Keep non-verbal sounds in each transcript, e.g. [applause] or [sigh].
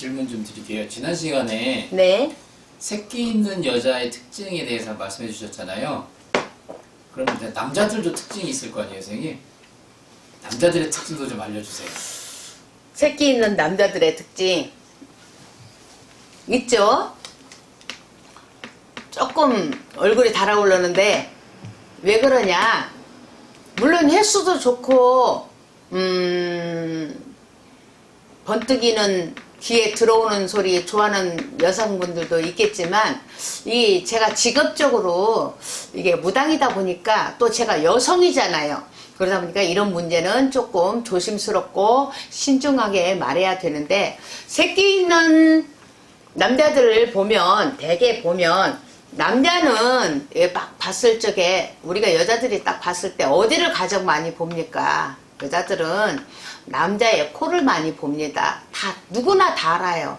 질문 좀 드릴게요. 지난 시간에 네. 새끼 있는 여자의 특징에 대해서 말씀해 주셨잖아요. 그러면 이제 남자들도 특징이 있을 거 아니에요, 선생님? 남자들의 특징도 좀 알려주세요. 새끼 있는 남자들의 특징 있죠? 조금 얼굴이 달아오르는데 왜 그러냐? 물론 횟수도 좋고 음 번뜩이는 귀에 들어오는 소리 좋아하는 여성분들도 있겠지만 이 제가 직업적으로 이게 무당이다 보니까 또 제가 여성이잖아요. 그러다 보니까 이런 문제는 조금 조심스럽고 신중하게 말해야 되는데 새끼 있는 남자들을 보면 대개 보면 남자는 예, 딱 봤을 적에 우리가 여자들이 딱 봤을 때 어디를 가장 많이 봅니까? 여자들은 남자의 코를 많이 봅니다. 다 누구나 다 알아요.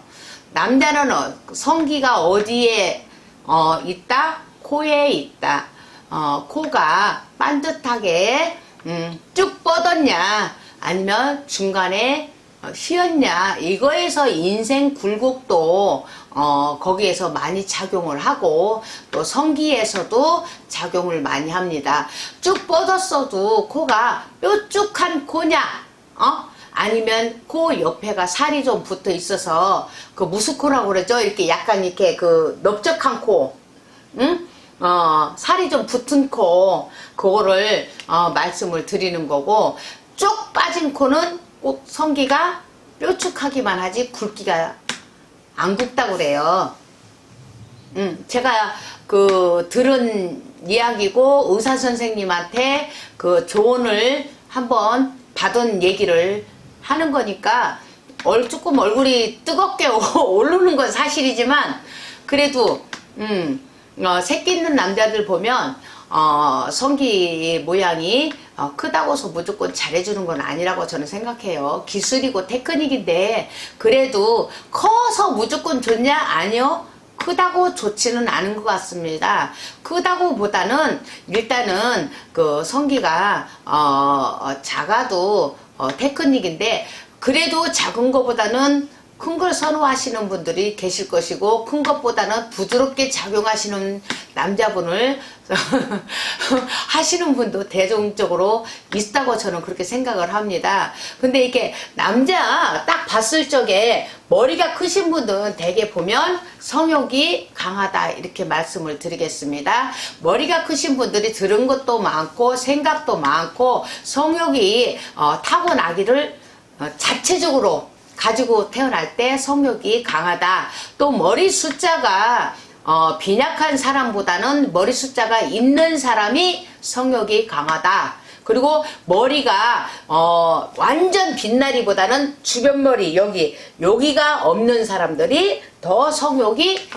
남자는 어- 성기가 어디에 어, 있다? 코에 있다. 어, 코가 반듯하게 음, 쭉 뻗었냐 아니면 중간에 어, 휘었냐 이거에서 인생 굴곡도 어, 거기에서 많이 작용을 하고 또 성기에서도 작용을 많이 합니다. 쭉 뻗었어도 코가 뾰족한 코냐 어? 아니면 코 옆에가 살이 좀 붙어 있어서 그 무스코라고 그러죠 이렇게 약간 이렇게 그 넓적한 코 응? 어, 살이 좀 붙은 코, 그거를, 어, 말씀을 드리는 거고, 쭉 빠진 코는 꼭 성기가 뾰족하기만 하지 굵기가 안 굵다고 그래요. 음, 제가 그 들은 이야기고 의사 선생님한테 그 조언을 한번 받은 얘기를 하는 거니까 얼 조금 얼굴이 뜨겁게 [laughs] 오르는 건 사실이지만 그래도 음, 어, 새끼 있는 남자들 보면 어, 성기 모양이 어, 크다고서 무조건 잘해주는 건 아니라고 저는 생각해요. 기술이고 테크닉인데 그래도 커서 무조건 좋냐? 아니요. 크다고 좋지는 않은 것 같습니다. 크다고 보다는 일단은 그 성기가 어, 어, 작아도 어, 테크닉인데 그래도 작은 것보다는 큰 걸 선호하시는 분들이 계실 것이고 큰 것보다는 부드럽게 작용하시는 남자분을 [laughs] 하시는 분도 대중적으로 있다고 저는 그렇게 생각을 합니다. 근데 이게 남자 딱 봤을 적에 머리가 크신 분들은 대개 보면 성욕이 강하다 이렇게 말씀을 드리겠습니다. 머리가 크신 분들이 들은 것도 많고 생각도 많고 성욕이 어, 타고나기를 어, 자체적으로 가지고 태어날 때 성욕이 강하다. 또 머리 숫자가 어, 빈약한 사람보다는 머리 숫자가 있는 사람이 성욕이 강하다. 그리고 머리가 어, 완전 빛나리보다는 주변 머리 여기 여기가 없는 사람들이 더 성욕이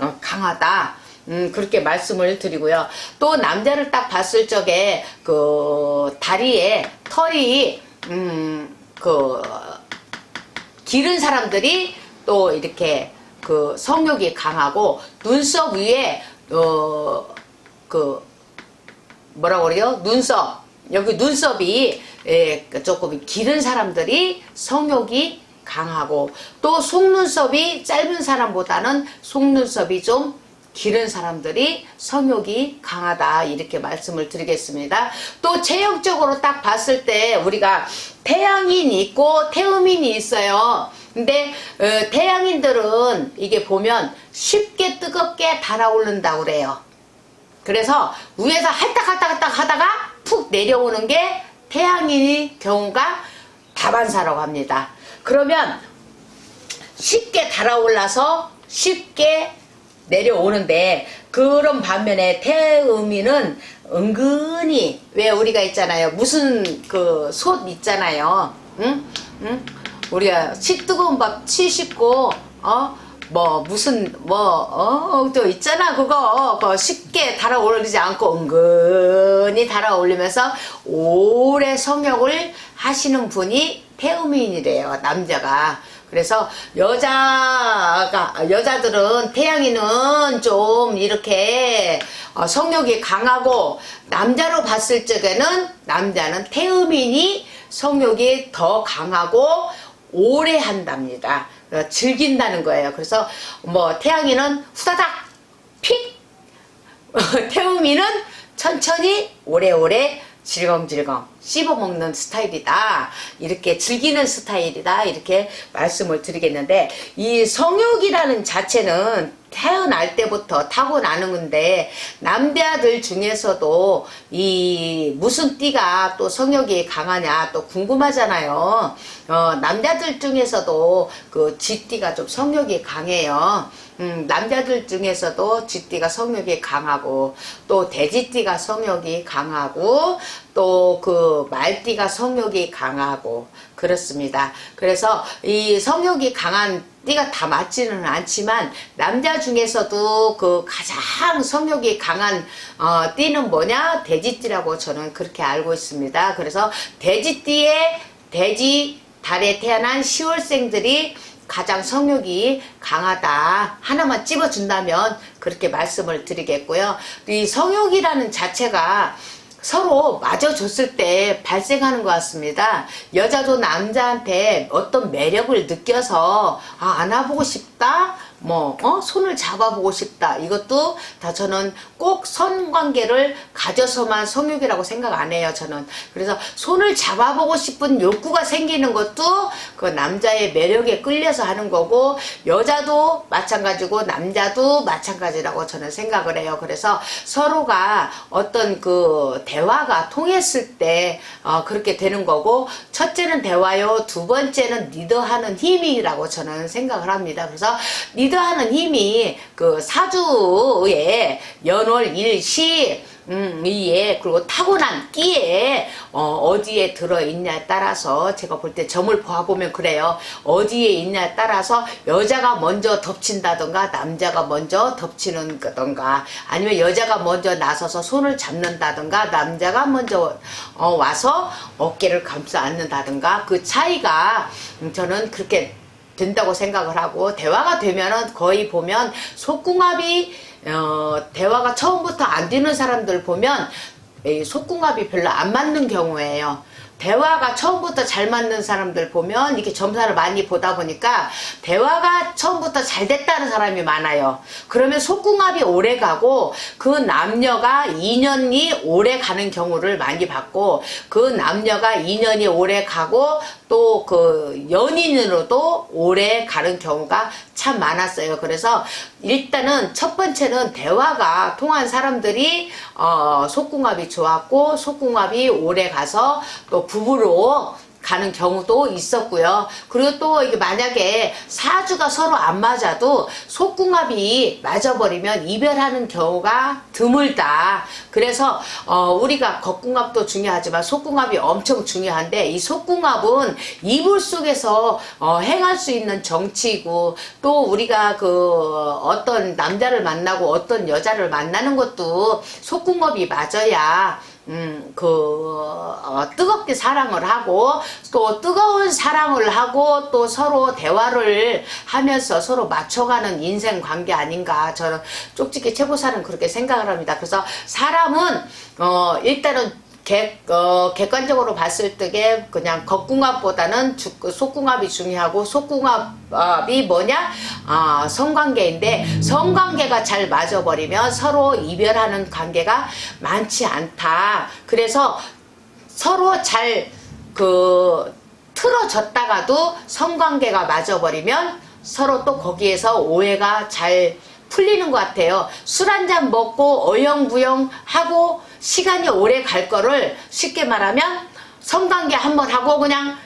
어, 강하다. 음, 그렇게 말씀을 드리고요. 또 남자를 딱 봤을 적에 그 다리에 털이 음, 그 기른 사람들이 또 이렇게 그 성욕이 강하고 눈썹 위에 어 그 뭐라고 그래요? 눈썹 여기 눈썹이 예, 조금 기른 사람들이 성욕이 강하고 또 속눈썹이 짧은 사람보다는 속눈썹이 좀 기른 사람들이 성욕이 강하다 이렇게 말씀을 드리겠습니다. 또 체형적으로 딱 봤을 때 우리가 태양인이 있고 태음인이 있어요. 근데 어, 태양인들은 이게 보면 쉽게 뜨겁게 달아오른다고 그래요. 그래서 위에서 할딱할딱할딱 하다가 푹 내려오는 게 태양인의 경우가 다반사라고 합니다. 그러면 쉽게 달아올라서 쉽게 내려오는데 그런 반면에 태음이는 은근히 왜 우리가 있잖아요 무슨 그 솥 있잖아요 응? 응? 우리가 치 뜨거운 밥 치씻고 어? 뭐 무슨 뭐어또 있잖아 그거 그거 쉽게 달아오르지 않고 은근히 달아올리면서 오래 성욕을 하시는 분이 태음인이래요 남자가 그래서 여자가 여자들은 태양이는 좀 이렇게 어, 성욕이 강하고 남자로 봤을 적에는 남자는 태음인이 성욕이 더 강하고 오래 한답니다. 어, 즐긴다는 거예요. 그래서 뭐 태양이는 후다닥 픽 [laughs] 태우미는 천천히 오래오래 질겅질겅 씹어먹는 스타일이다. 이렇게 즐기는 스타일이다. 이렇게 말씀을 드리겠는데, 이 성욕이라는 자체는 태어날 때부터 타고나는 건데, 남자들 중에서도 이 무슨 띠가 또 성욕이 강하냐 또 궁금하잖아요. 어, 남자들 중에서도 그 쥐띠가 좀 성욕이 강해요. 음, 남자들 중에서도 쥐띠가 성욕이 강하고 또 돼지띠가 성욕이 강하고 또 그 말띠가 성욕이 강하고 그렇습니다. 그래서 이 성욕이 강한 띠가 다 맞지는 않지만 남자 중에서도 그 가장 성욕이 강한 어, 띠는 뭐냐 돼지띠라고 저는 그렇게 알고 있습니다. 그래서 돼지띠에 돼지 달에 태어난 10월생들이 가장 성욕이 강하다. 하나만 찝어준다면 그렇게 말씀을 드리겠고요. 이 성욕이라는 자체가 서로 맞아줬을 때 발생하는 것 같습니다. 여자도 남자한테 어떤 매력을 느껴서 아, 안아보고 싶다. 뭐, 어? 손을 잡아보고 싶다. 이것도 다 저는 꼭 선관계를 가져서만 성욕이라고 생각 안 해요, 저는. 그래서 손을 잡아보고 싶은 욕구가 생기는 것도 그 남자의 매력에 끌려서 하는 거고, 여자도 마찬가지고, 남자도 마찬가지라고 저는 생각을 해요. 그래서 서로가 어떤 그 대화가 통했을 때, 어, 그렇게 되는 거고, 첫째는 대화요, 두 번째는 리더하는 힘이라고 저는 생각을 합니다. 그래서 리 더하는 힘이 그 사주에 연월 일시 음, 이에 그리고 타고난 끼에 어, 디에 들어 있냐에 따라서 제가 볼 때 점을 보아보면 그래요. 어디에 있냐에 따라서 여자가 먼저 덮친다던가 남자가 먼저 덮치는 거던가 아니면 여자가 먼저 나서서 손을 잡는다던가 남자가 먼저 어, 와서 어깨를 감싸 안는다던가 그 차이가 음, 저는 그렇게 된다고 생각을 하고 대화가 되면은 거의 보면 속궁합이 어, 대화가 처음부터 안 되는 사람들 보면 이 속궁합이 별로 안 맞는 경우예요. 대화가 처음부터 잘 맞는 사람들 보면 이렇게 점사를 많이 보다 보니까 대화가 처음부터 잘 됐다는 사람이 많아요. 그러면 속궁합이 오래 가고 그 남녀가 인연이 오래 가는 경우를 많이 봤고 그 남녀가 인연이 오래 가고 또 그 연인으로도 오래 가는 경우가 참 많았어요. 그래서 일단은 첫 번째는 대화가 통한 사람들이 어, 속궁합이 좋았고 속궁합이 오래 가서 또 부부로 가는 경우도 있었고요. 그리고 또 이게 만약에 사주가 서로 안 맞아도 속궁합이 맞아버리면 이별하는 경우가 드물다. 그래서 어, 우리가 겉궁합도 중요하지만 속궁합이 엄청 중요한데 이 속궁합은 이불 속에서 어, 행할 수 있는 정치이고 또 우리가 그 어떤 남자를 만나고 어떤 여자를 만나는 것도 속궁합이 맞아야 음, 그, 어, 뜨겁게 사랑을 하고, 또 뜨거운 사랑을 하고, 또 서로 대화를 하면서 서로 맞춰가는 인생 관계 아닌가. 저는 쪽집게 최고사는 그렇게 생각을 합니다. 그래서 사람은, 어, 일단은 객, 어, 객관적으로 봤을 때게 그냥 겉궁합보다는 주- 그 속궁합이 중요하고 속궁합이 뭐냐? 아, 성관계인데 성관계가 잘 맞아버리면 서로 이별하는 관계가 많지 않다. 그래서 서로 잘그 틀어졌다가도 성관계가 맞아버리면 서로 또 거기에서 오해가 잘 풀리는 것 같아요. 술 한 잔 먹고 어영부영 하고 시간이 오래 갈 거를 쉽게 말하면 성관계 한번 하고 그냥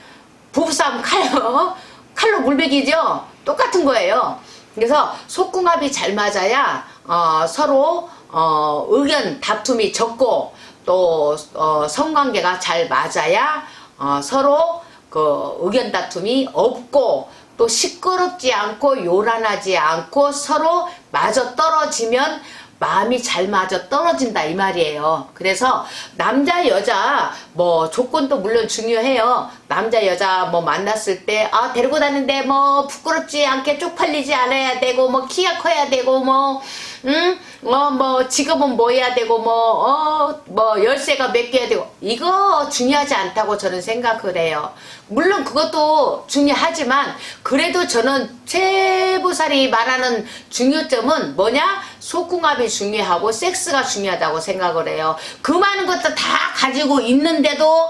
부부싸움 칼로 [laughs] 칼로 물베기죠. 똑같은 거예요. 그래서 속궁합이 잘 맞아야 어, 서로 어, 의견 다툼이 적고 또 어, 성관계가 잘 맞아야 어, 서로 그 의견 다툼이 없고 또 시끄럽지 않고 요란하지 않고 서로 마저 떨어지면 마음이 잘 맞아 떨어진다 이 말이에요. 그래서 남자 여자 뭐 조건도 물론 중요해요. 남자 여자 뭐 만났을 때 아 데리고 다니는데 뭐 부끄럽지 않게 쪽팔리지 않아야 되고 뭐 키가 커야 되고 뭐 음, 어, 뭐, 직업은 뭐 해야 되고, 뭐, 어, 뭐, 열쇠가 몇 개야 되고, 이거 중요하지 않다고 저는 생각을 해요. 물론 그것도 중요하지만, 그래도 저는 최보살이 말하는 중요점은 뭐냐? 속궁합이 중요하고, 섹스가 중요하다고 생각을 해요. 그 많은 것도 다 가지고 있는데도,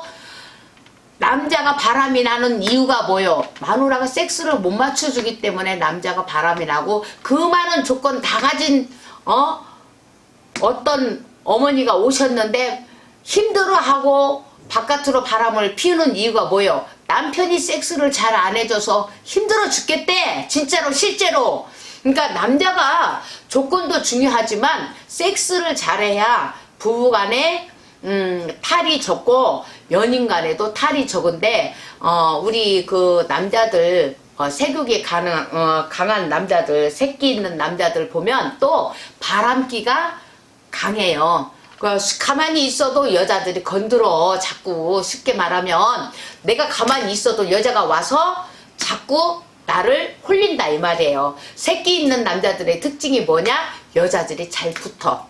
남자가 바람이 나는 이유가 뭐요? 마누라가 섹스를 못 맞춰주기 때문에 남자가 바람이 나고 그 많은 조건 다 가진 어 어떤 어머니가 오셨는데 힘들어하고 바깥으로 바람을 피우는 이유가 뭐요? 남편이 섹스를 잘 안 해줘서 힘들어 죽겠대. 진짜로 실제로. 그러니까 남자가 조건도 중요하지만 섹스를 잘해야 부부간에 음, 탈이 적고 연인 간에도 탈이 적은데 어, 우리 그 남자들 어, 세국이 가는, 어, 강한 남자들 새끼 있는 남자들 보면 또 바람기가 강해요. 그 가만히 있어도 여자들이 건드려 자꾸 쉽게 말하면 내가 가만히 있어도 여자가 와서 자꾸 나를 홀린다 이 말이에요. 새끼 있는 남자들의 특징이 뭐냐? 여자들이 잘 붙어.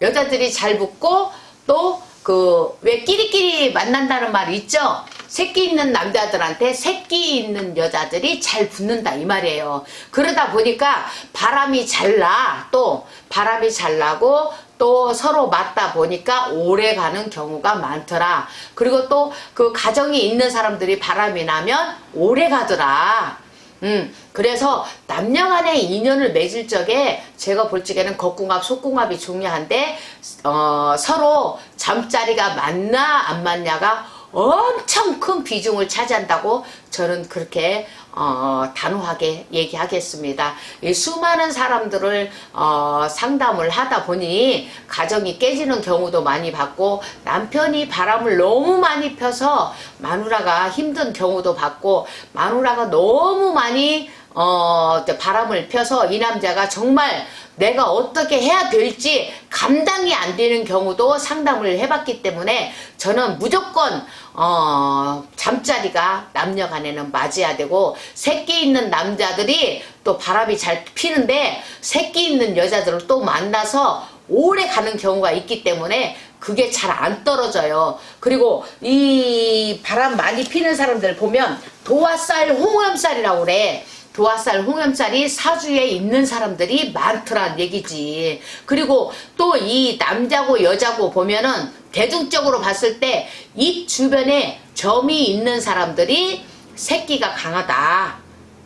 여자들이 잘 붙고 또 그 왜 끼리끼리 만난다는 말 있죠? 새끼 있는 남자들한테 새끼 있는 여자들이 잘 붙는다 이 말이에요. 그러다 보니까 바람이 잘 나. 또 바람이 잘 나고 또 서로 맞다 보니까 오래 가는 경우가 많더라. 그리고 또 그 가정이 있는 사람들이 바람이 나면 오래 가더라. 음, 그래서 남녀 간의 인연을 맺을 적에 제가 볼 적에는 겉궁합, 속궁합이 중요한데, 어, 서로 잠자리가 맞나 안 맞냐가 엄청 큰 비중을 차지한다고 저는 그렇게 어, 단호하게 얘기하겠습니다. 이 수많은 사람들을 어, 상담을 하다 보니 가정이 깨지는 경우도 많이 봤고 남편이 바람을 너무 많이 펴서 마누라가 힘든 경우도 봤고 마누라가 너무 많이 어, 바람을 펴서 이 남자가 정말 내가 어떻게 해야 될지 감당이 안 되는 경우도 상담을 해봤기 때문에 저는 무조건 어, 잠자리가 남녀 간에는 맞아야 되고 새끼 있는 남자들이 또 바람이 잘 피는데 새끼 있는 여자들을 또 만나서 오래 가는 경우가 있기 때문에 그게 잘 안 떨어져요. 그리고 이 바람 많이 피는 사람들 보면 도화살, 홍염살이라고 그래. 도화살, 홍염살이 사주에 있는 사람들이 많더란 얘기지. 그리고 또 이 남자고 여자고 보면은 대중적으로 봤을 때 입 주변에 점이 있는 사람들이 새끼가 강하다.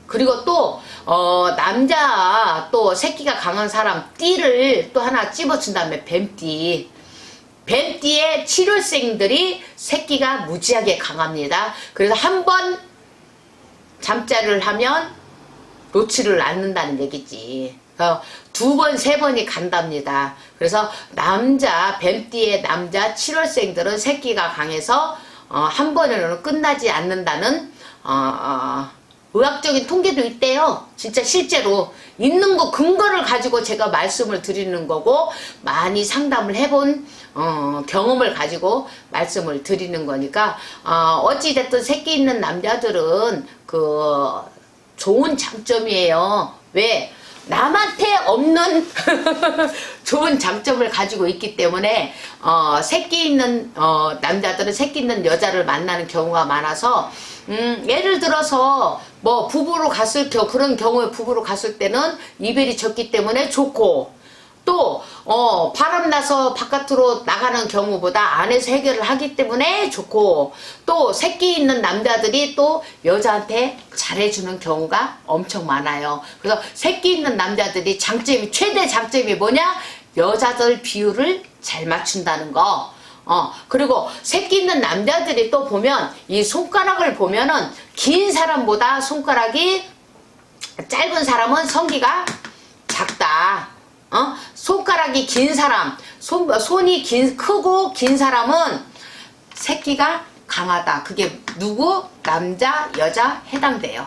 그리고 또, 어, 남자 또 새끼가 강한 사람 띠를 또 하나 찝어준 다음에 뱀띠. 뱀띠의 치료생들이 새끼가 무지하게 강합니다. 그래서 한 번 잠자리를 하면 놓지를 않는다는 얘기지. 어, 두 번, 세 번이 간답니다. 그래서 남자, 뱀띠의 남자 7월생들은 새끼가 강해서 어, 한 번으로는 끝나지 않는다는 어, 어, 의학적인 통계도 있대요. 진짜 실제로 있는 거 근거를 가지고 제가 말씀을 드리는 거고 많이 상담을 해본 어, 경험을 가지고 말씀을 드리는 거니까 어, 어찌 됐든 새끼 있는 남자들은 그 좋은 장점이에요. 왜? 남한테 없는 [laughs] 좋은 장점을 가지고 있기 때문에 어, 새끼 있는 어, 남자들은 새끼 있는 여자를 만나는 경우가 많아서 음, 예를 들어서 뭐 부부로 갔을 겨 그런 경우에 부부로 갔을 때는 이별이 적기 때문에 좋고 또, 어, 바람 나서 바깥으로 나가는 경우보다 안에서 해결을 하기 때문에 좋고, 또, 새끼 있는 남자들이 또 여자한테 잘해주는 경우가 엄청 많아요. 그래서 새끼 있는 남자들이 장점이, 최대 장점이 뭐냐? 여자들 비율을 잘 맞춘다는 거. 어, 그리고 새끼 있는 남자들이 또 보면, 이 손가락을 보면은 긴 사람보다 손가락이 짧은 사람은 성기가 작다. 어? 손가락이 긴 사람, 손, 손이 긴, 크고 긴 사람은 새끼가 강하다. 그게 누구? 남자, 여자 해당돼요.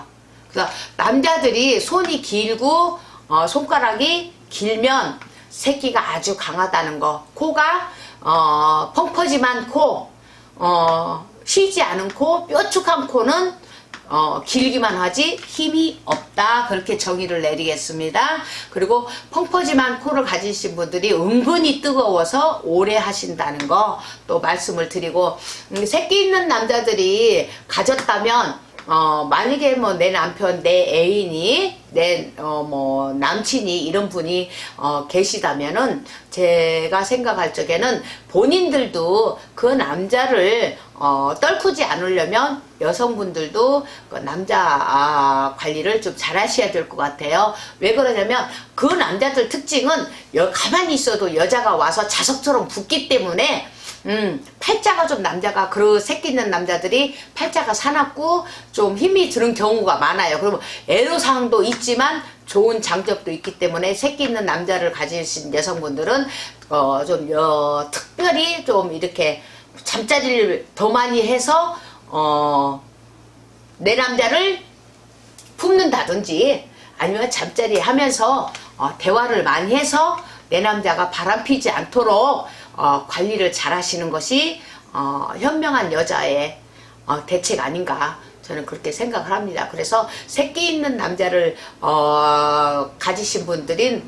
그래서 남자들이 손이 길고, 어, 손가락이 길면 새끼가 아주 강하다는 거. 코가, 어, 펑퍼짐한 코, 어, 쉬지 않은 코, 뾰족한 코는 어, 길기만 하지 힘이 없다 그렇게 정의를 내리겠습니다. 그리고 펑퍼짐한 코를 가지신 분들이 은근히 뜨거워서 오래 하신다는 거 또 말씀을 드리고 음, 새끼 있는 남자들이 가졌다면 어, 만약에 뭐 내 남편, 내 애인이, 내, 어, 뭐, 남친이 이런 분이, 어, 계시다면은, 제가 생각할 적에는 본인들도 그 남자를, 어, 떨구지 않으려면 여성분들도 그 남자 아, 관리를 좀 잘 하셔야 될 것 같아요. 왜 그러냐면 그 남자들 특징은 여, 가만히 있어도 여자가 와서 자석처럼 붙기 때문에 음, 팔자가 좀 남자가 그 새끼 있는 남자들이 팔자가 사납고 좀 힘이 드는 경우가 많아요. 그러면 애로사항도 있지만 좋은 장점도 있기 때문에 새끼 있는 남자를 가지신 여성분들은 어, 좀 어, 특별히 좀 이렇게 잠자리를 더 많이 해서 어, 내 남자를 품는다든지 아니면 잠자리 하면서 어, 대화를 많이 해서 내 남자가 바람 피지 않도록 어, 관리를 잘 하시는 것이 어, 현명한 여자의 어, 대책 아닌가 저는 그렇게 생각을 합니다. 그래서 새끼 있는 남자를 어, 가지신 분들은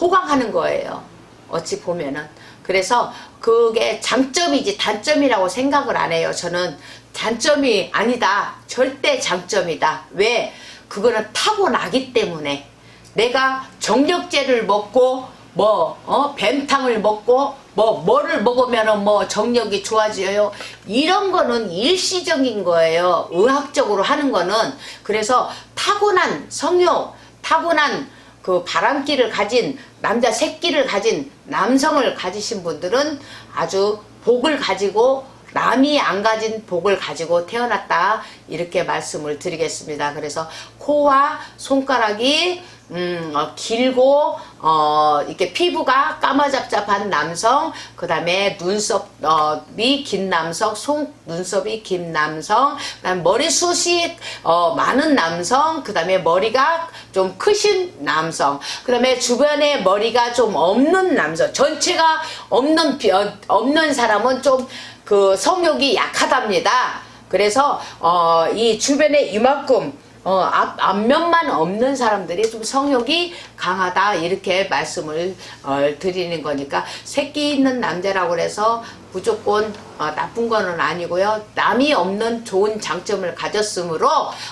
호강하는 거예요. 어찌 보면은. 그래서 그게 장점이지 단점이라고 생각을 안 해요. 저는 단점이 아니다. 절대 장점이다. 왜? 그거는 타고나기 때문에 내가 정력제를 먹고 뭐 어? 뱀탕을 먹고 뭐 뭐를 먹으면은 뭐 정력이 좋아져요. 이런 거는 일시적인 거예요. 의학적으로 하는 거는 그래서 타고난 성욕, 타고난 그 바람기를 가진 남자 새끼를 가진 남성을 가지신 분들은 아주 복을 가지고 남이 안 가진 복을 가지고 태어났다 이렇게 말씀을 드리겠습니다. 그래서 코와 손가락이 음, 어, 길고 어, 이렇게 피부가 까마잡잡한 남성, 그 다음에 눈썹이 긴 남성, 속 눈썹이 긴 남성, 그다음 머리숱이 어, 많은 남성, 그 다음에 머리가 좀 크신 남성, 그 다음에 주변에 머리가 좀 없는 남성, 전체가 없는 비- 어, 없는 사람은 좀 그 성욕이 약하답니다. 그래서 어, 이 주변에 이만큼 어, 앞, 앞면만 없는 사람들이 좀 성욕이 강하다 이렇게 말씀을 어, 드리는 거니까 새끼 있는 남자라고 그래서 무조건 어, 나쁜 거는 아니고요. 남이 없는 좋은 장점을 가졌으므로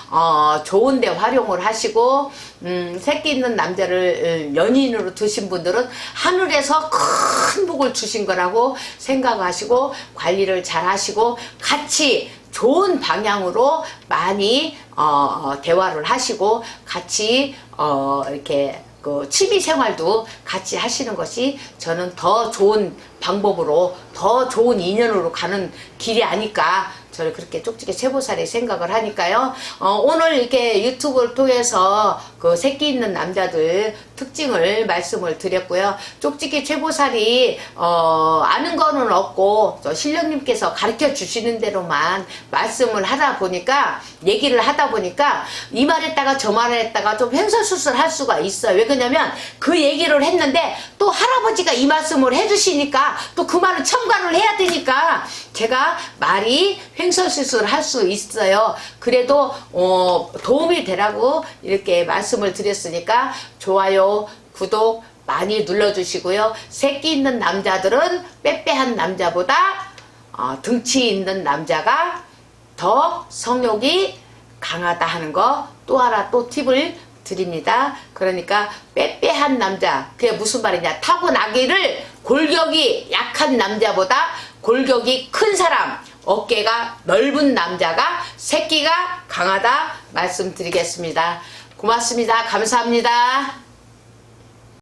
어, 좋은데 활용을 하시고 음, 새끼 있는 남자를 어, 연인으로 두신 분들은 하늘에서 큰 복을 주신 거라고 생각하시고 관리를 잘 하시고 같이 좋은 방향으로 많이 어, 어, 대화를 하시고 같이 어, 이렇게 그 취미 생활도 같이 하시는 것이 저는 더 좋은 방법으로 더 좋은 인연으로 가는 길이 아닐까 저를 그렇게 쪽지게 세보살이 생각을 하니까요. 어, 오늘 이렇게 유튜브를 통해서 그 새끼 있는 남자들 특징을 말씀을 드렸고요. 쪽지게 최보살이 어, 아는 거는 없고 저 신령님께서 가르쳐 주시는 대로만 말씀을 하다 보니까 얘기를 하다 보니까 이 말했다가 저 말했다가 좀 횡설수설 할 수가 있어요. 왜 그러냐면 그 얘기를 했는데 또 할아버지가 이 말씀을 해주시니까 또 그 말을 첨가를 해야 되니까 제가 말이 횡 설수설 할수 있어요. 그래도 어, 도움이 되라고 이렇게 말씀을 드렸으니까 좋아요, 구독 많이 눌러주시고요. 새끼 있는 남자들은 빼빼한 남자보다 어, 등치 있는 남자가 더 성욕이 강하다 하는 거 또 하나 또 팁을 드립니다. 그러니까 빼빼한 남자 그게 무슨 말이냐 타고나기를 골격이 약한 남자보다 골격이 큰 사람 어깨가 넓은 남자가 새끼가 강하다 말씀드리겠습니다. 고맙습니다. 감사합니다.